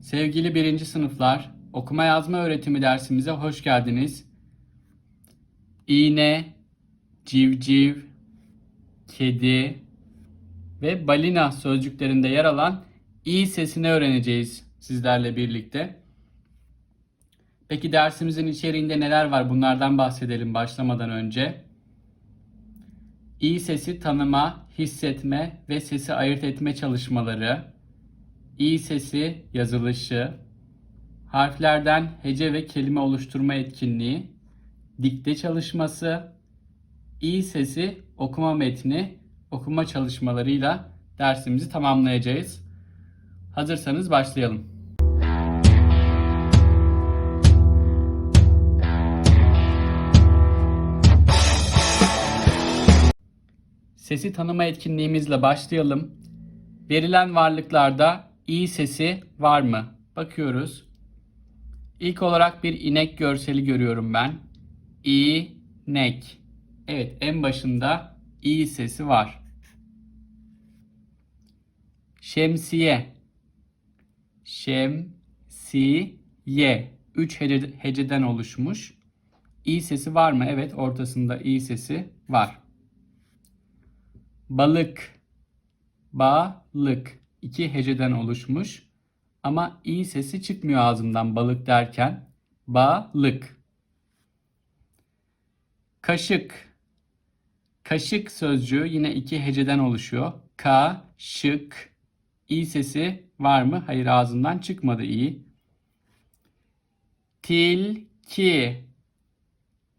Sevgili birinci sınıflar, okuma yazma öğretimi dersimize hoş geldiniz. İğne, civciv, kedi ve balina sözcüklerinde yer alan i sesini öğreneceğiz sizlerle birlikte. Peki dersimizin içeriğinde neler var bunlardan bahsedelim başlamadan önce. İ sesi tanıma, hissetme ve sesi ayırt etme çalışmaları, İ sesi yazılışı, harflerden hece ve kelime oluşturma etkinliği, dikte çalışması, İ sesi okuma metni, okuma çalışmalarıyla dersimizi tamamlayacağız. Hazırsanız başlayalım. Sesi tanıma etkinliğimizle başlayalım. Verilen varlıklarda i sesi var mı? Bakıyoruz. İlk olarak bir inek görseli görüyorum ben. İnek. Evet, en başında i sesi var. Şemsiye. Şemsiye. Üç hece- heceden oluşmuş. İ sesi var mı? Evet, ortasında i sesi var. Balık. Balık. İki heceden oluşmuş. Ama i sesi çıkmıyor ağzımdan balık derken. Balık. Kaşık. Kaşık sözcüğü yine iki heceden oluşuyor. Ka, şık. İ sesi var mı? Hayır ağzından çıkmadı i. Tilki.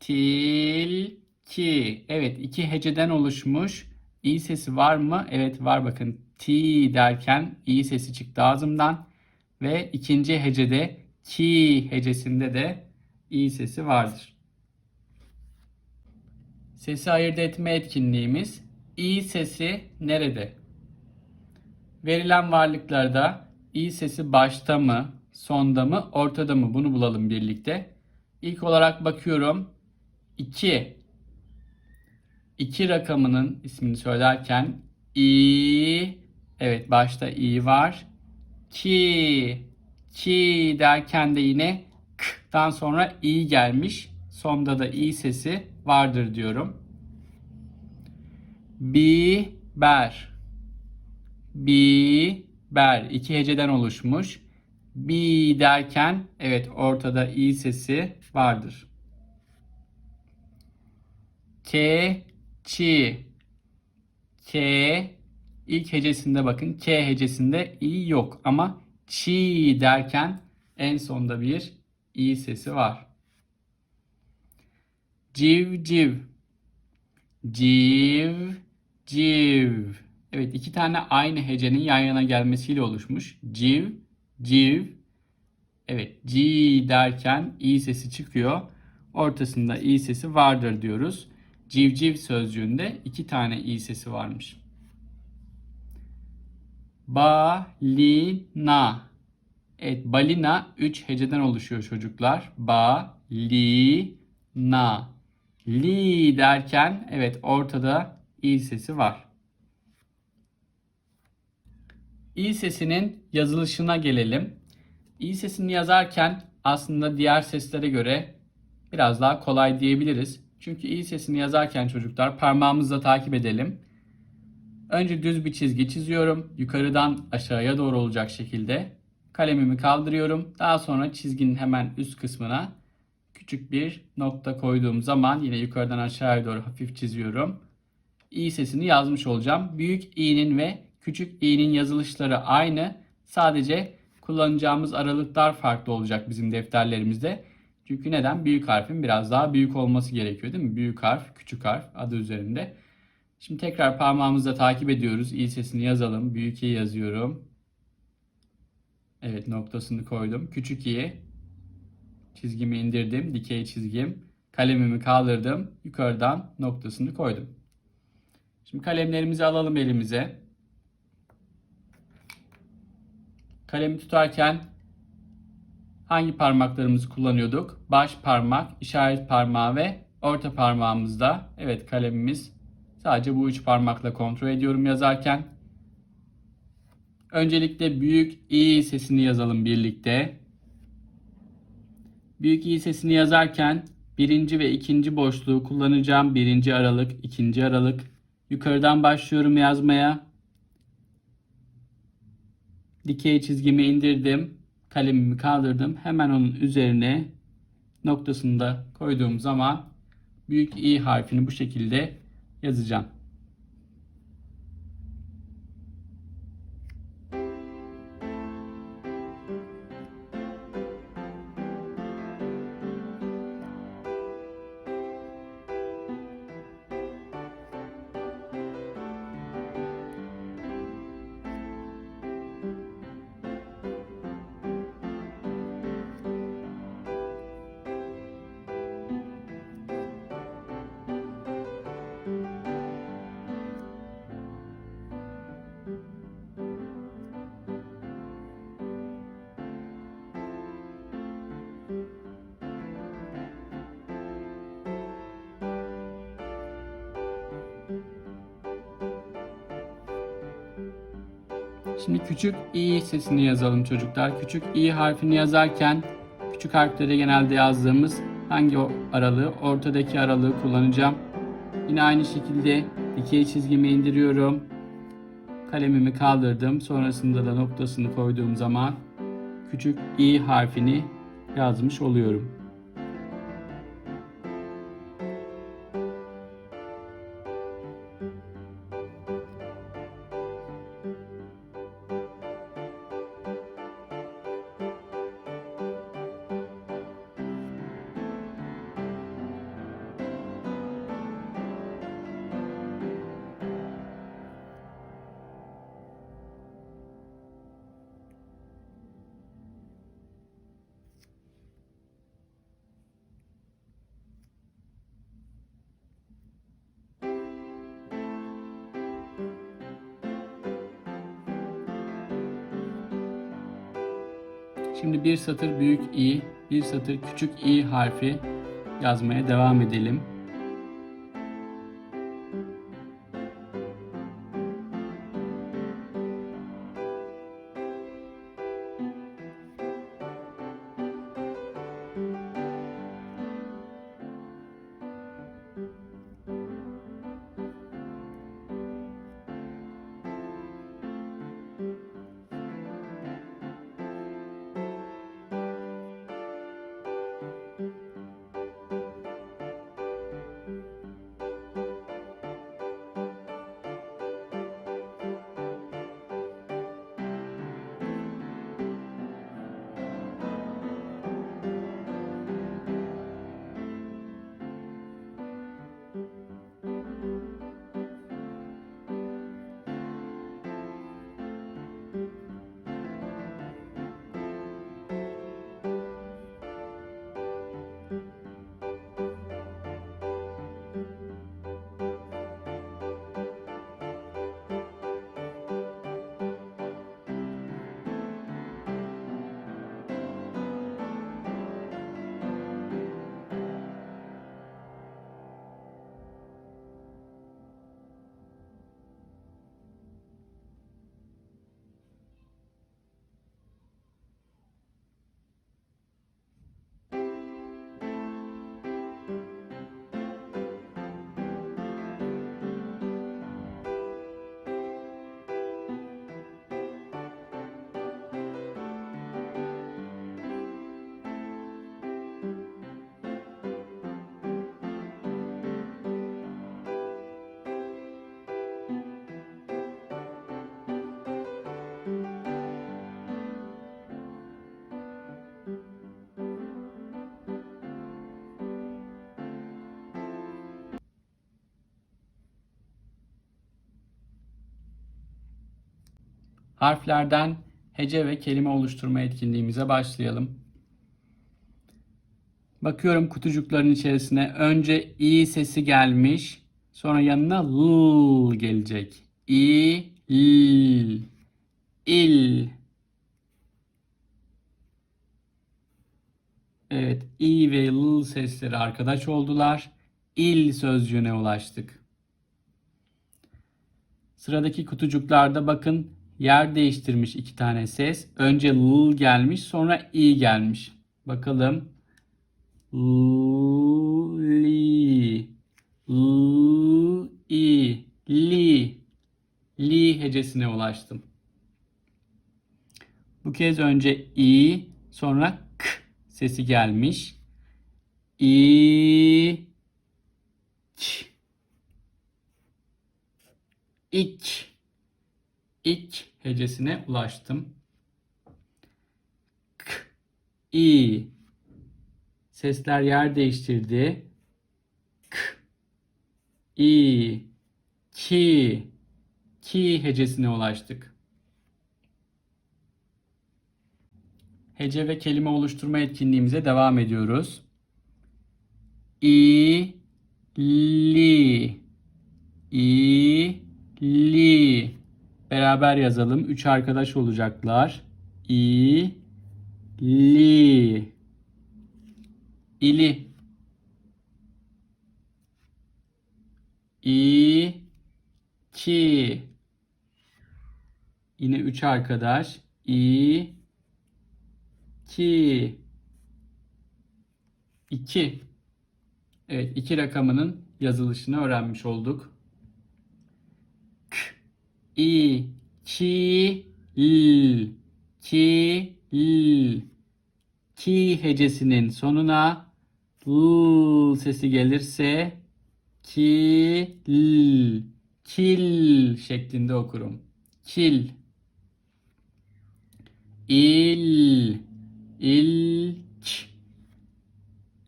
Tilki. Evet iki heceden oluşmuş. İ sesi var mı? Evet var bakın. T derken i sesi çıktı ağzımdan. Ve ikinci hecede ki hecesinde de i sesi vardır. Sesi ayırt etme etkinliğimiz i sesi nerede? Verilen varlıklarda i sesi başta mı, sonda mı, ortada mı? Bunu bulalım birlikte. İlk olarak bakıyorum. 2 2 rakamının ismini söylerken i evet başta i var. Ki ki derken de yine k'tan sonra i gelmiş. Sonda da i sesi vardır diyorum. Biber biber iki heceden oluşmuş. Bi derken evet ortada i sesi vardır. Keçi. K ilk hecesinde bakın. K hecesinde i yok ama çi derken en sonda bir i sesi var. Civciv. Civ civ. Evet iki tane aynı hecenin yan yana gelmesiyle oluşmuş. Civ civ. Evet C derken i sesi çıkıyor. Ortasında i sesi vardır diyoruz. Civciv sözcüğünde iki tane i sesi varmış. Balina. Evet balina 3 heceden oluşuyor çocuklar. Ba, li, na. Li derken evet ortada i sesi var. İ sesinin yazılışına gelelim. İ sesini yazarken aslında diğer seslere göre biraz daha kolay diyebiliriz. Çünkü i sesini yazarken çocuklar parmağımızla takip edelim. Önce düz bir çizgi çiziyorum. Yukarıdan aşağıya doğru olacak şekilde. Kalemimi kaldırıyorum. Daha sonra çizginin hemen üst kısmına küçük bir nokta koyduğum zaman yine yukarıdan aşağıya doğru hafif çiziyorum. İ sesini yazmış olacağım. Büyük i'nin ve küçük i'nin yazılışları aynı. Sadece kullanacağımız aralıklar farklı olacak bizim defterlerimizde. Çünkü neden? Büyük harfin biraz daha büyük olması gerekiyor değil mi? Büyük harf, küçük harf adı üzerinde. Şimdi tekrar parmağımızla takip ediyoruz. İ sesini yazalım. Büyük i yazıyorum. Evet noktasını koydum. Küçük i. Çizgimi indirdim. Dikey çizgim. Kalemimi kaldırdım. Yukarıdan noktasını koydum. Şimdi kalemlerimizi alalım elimize. Kalemi tutarken hangi parmaklarımızı kullanıyorduk? Baş parmak, işaret parmağı ve orta parmağımızda. Evet kalemimiz sadece bu üç parmakla kontrol ediyorum yazarken. Öncelikle büyük i sesini yazalım birlikte. Büyük i sesini yazarken birinci ve ikinci boşluğu kullanacağım. Birinci aralık, ikinci aralık. Yukarıdan başlıyorum yazmaya. Dikey çizgimi indirdim. Kalemimi kaldırdım. Hemen onun üzerine noktasını da koyduğum zaman büyük i harfini bu şekilde yazacağım. Şimdi küçük i sesini yazalım çocuklar. Küçük i harfini yazarken küçük harfleri genelde yazdığımız hangi aralığı? Ortadaki aralığı kullanacağım. Yine aynı şekilde dikey çizgimi indiriyorum. Kalemimi kaldırdım. Sonrasında da noktasını koyduğum zaman küçük i harfini yazmış oluyorum. Şimdi bir satır büyük i, bir satır küçük i harfi yazmaya devam edelim. Harflerden hece ve kelime oluşturma etkinliğimize başlayalım. Bakıyorum kutucukların içerisine önce i sesi gelmiş. Sonra yanına l gelecek. İ, l, il. Evet, i ve l sesleri arkadaş oldular. İl sözcüğüne ulaştık. Sıradaki kutucuklarda bakın yer değiştirmiş iki tane ses. Önce l gelmiş sonra i gelmiş. Bakalım. L, li, l, i, li. Li hecesine ulaştım. Bu kez önce i sonra k sesi gelmiş. İ, ç, iç, iç hecesine ulaştım. K, i, sesler yer değiştirdi. K, i, ki, ki hecesine ulaştık. Hece ve kelime oluşturma etkinliğimize devam ediyoruz. İ, li, i, li. Beraber yazalım. Üç arkadaş olacaklar. İ, li. İli. İ, ki. Yine üç arkadaş. İ, ki. İki. Evet, iki rakamının yazılışını öğrenmiş olduk. İ, ki, ki. Ki hecesinin sonuna l sesi gelirse ki, l, kil şeklinde okurum. Kil. İl, ilk.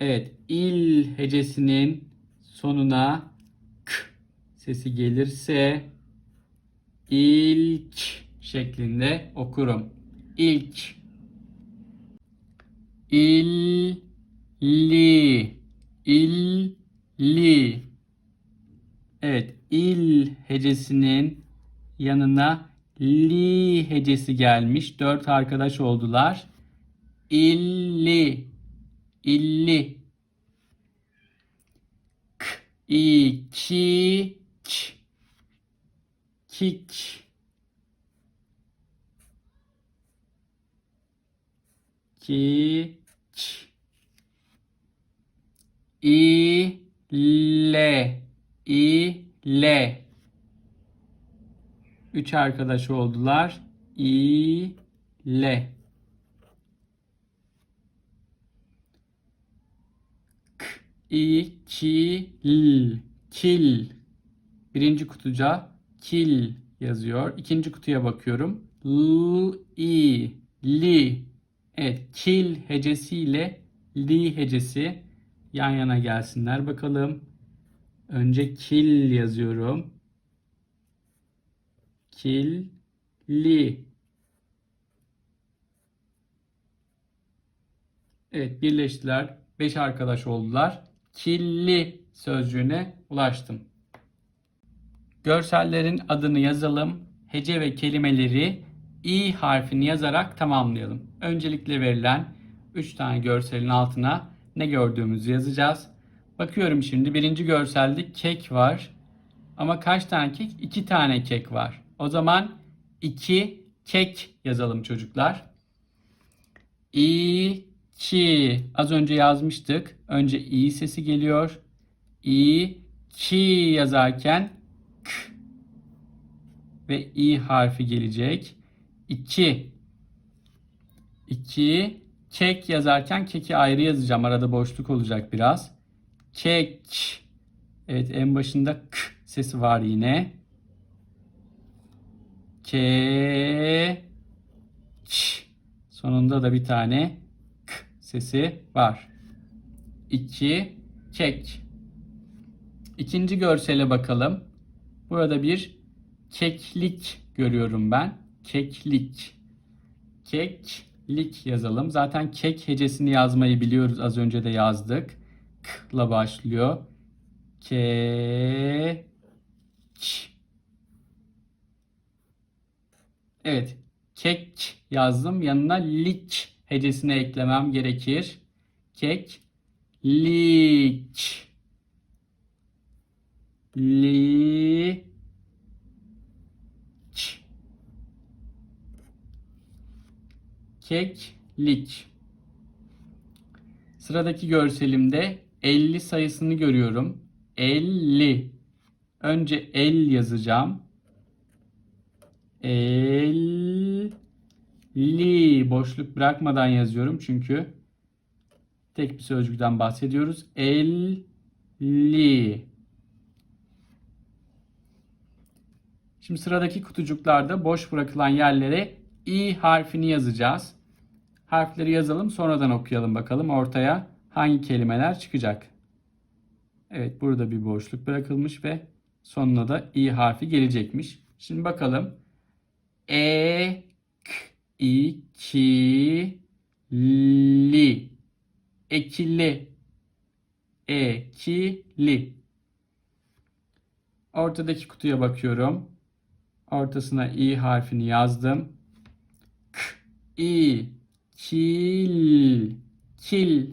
Evet, il hecesinin sonuna k sesi gelirse ilk şeklinde okurum. İlk. İl, li, il, li. Evet, il hecesinin yanına li hecesi gelmiş. Dört arkadaş oldular. İlli, illi. K, i, ki, ç. Kik. Ki, ç. İ, le, i, le. Üç arkadaş oldular. İ, le. K, i, ki, l. Kil. Birinci kutuca kil yazıyor. İkinci kutuya bakıyorum. L, i, li. Evet, kil hecesiyle li hecesi yan yana gelsinler bakalım. Önce kil yazıyorum. Kil, li. Evet, birleştiler. Beş arkadaş oldular. Killi sözcüğüne ulaştım. Görsellerin adını yazalım. Hece ve kelimeleri i harfini yazarak tamamlayalım. Öncelikle verilen 3 tane görselin altına ne gördüğümüzü yazacağız. Bakıyorum şimdi birinci görselde kek var. Ama kaç tane kek? 2 tane kek var. O zaman 2 kek yazalım çocuklar. İ, ki. Az önce yazmıştık. Önce i sesi geliyor. İ, ki yazarken k ve i harfi gelecek. 2 2 kek yazarken keki ayrı yazacağım. Arada boşluk olacak biraz. Kek. Evet en başında k sesi var yine. Ke ç. Sonunda da bir tane k sesi var. 2 kek. İkinci görsele bakalım. Burada bir keklik görüyorum ben. Keklik. Keklik yazalım. Zaten kek hecesini yazmayı biliyoruz. Az önce de yazdık. K ile başlıyor. Ke ç. Evet. Kek yazdım. Yanına lik hecesini eklemem gerekir. Kek lik. Li ç. keklik. Sıradaki görselimde 50 sayısını görüyorum. 50. Önce el yazacağım. 50. Boşluk bırakmadan yazıyorum çünkü tek bir sözcükten bahsediyoruz. 50. Şimdi sıradaki kutucuklarda boş bırakılan yerlere i harfini yazacağız. Harfleri yazalım sonradan okuyalım bakalım ortaya hangi kelimeler çıkacak. Evet burada bir boşluk bırakılmış ve sonuna da i harfi gelecekmiş. Şimdi bakalım. E k i ki li ekili ekili Ortadaki kutuya bakıyorum. Ortasına i harfini yazdım. K i kil kil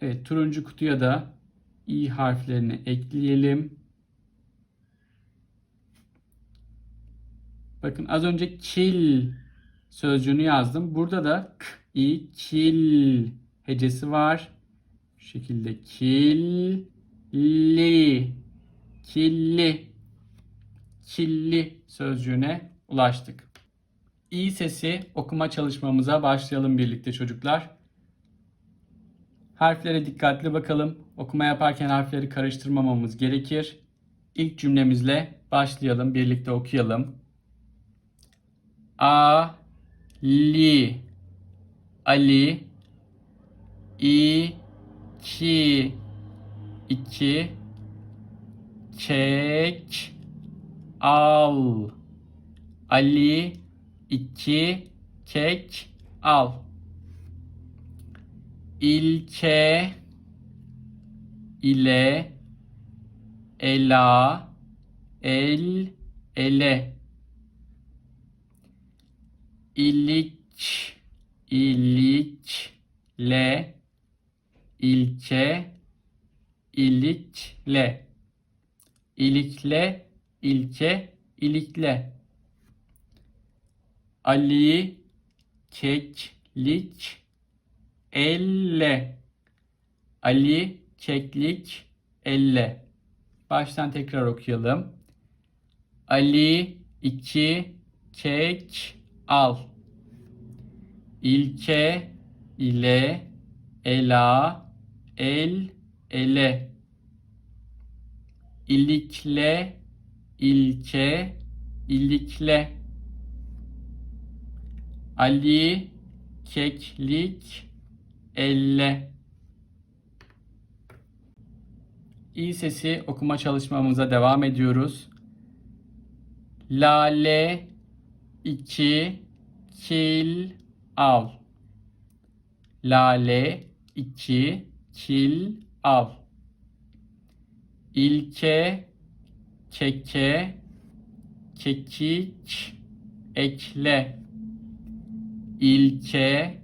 Evet turuncu kutuya da i harflerini ekleyelim. Bakın az önce kil sözcüğünü yazdım. Burada da k i kil hecesi var. Şu şekilde kil li killi killi sözcüğüne ulaştık. İ sesi okuma çalışmamıza başlayalım birlikte çocuklar. Harflere dikkatli bakalım. Okuma yaparken harfleri karıştırmamamız gerekir. İlk cümlemizle başlayalım, birlikte okuyalım. A li Ali i ki iki kek al. Ali iki kek al. İlke ile ela el ele. İlik ilikle ilke ilikle. İlikle ilke ilikle. Ali keklik elle. Ali keklik elle. Baştan tekrar okuyalım. Ali iki kek al. İlke ile ela el ele. İlikle ilke ilikle Ali keklik elle İ sesi okuma çalışmamıza devam ediyoruz. Lale iki kil al. Lale iki kil al. İlke keke kekik ekle. İlke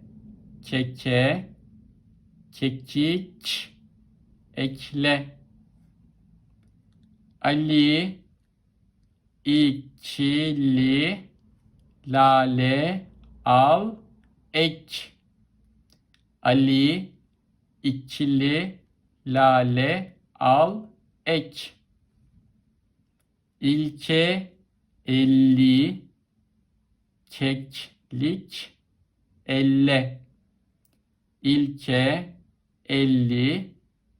keke kekik ekle. Ali ikili lale al ek. Ali ikili lale al ek. İlke elli keklik elle. İlke elli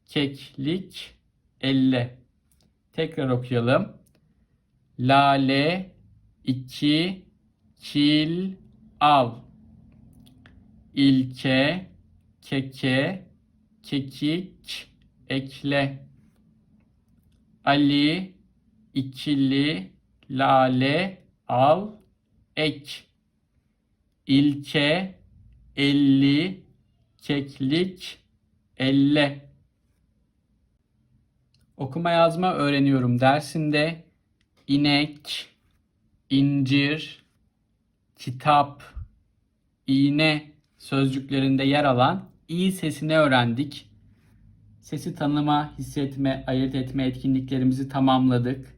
keklik elle. Tekrar okuyalım. Lale iki kil al. İlke keke kekik ekle. Ali ikili lale al ek. İlke elli keklik elle. Okuma yazma öğreniyorum dersinde inek, incir, kitap, iğne sözcüklerinde yer alan i sesini öğrendik. Sesi tanıma, hissetme, ayırt etme etkinliklerimizi tamamladık.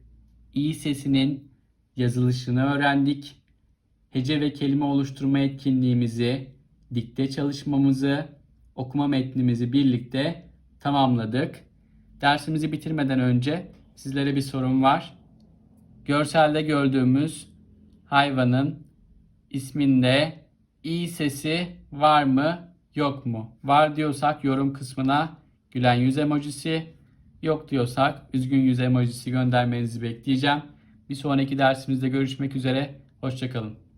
İ sesinin yazılışını öğrendik. hece ve kelime oluşturma etkinliğimizi, dikte çalışmamızı, okuma metnimizi birlikte tamamladık. Dersimizi bitirmeden önce sizlere bir sorum var. Görselde gördüğümüz hayvanın isminde i sesi var mı yok mu? Var diyorsak yorum kısmına gülen yüz emojisi, yok diyorsak üzgün yüz emojisi göndermenizi bekleyeceğim. Bir sonraki dersimizde görüşmek üzere. Hoşçakalın.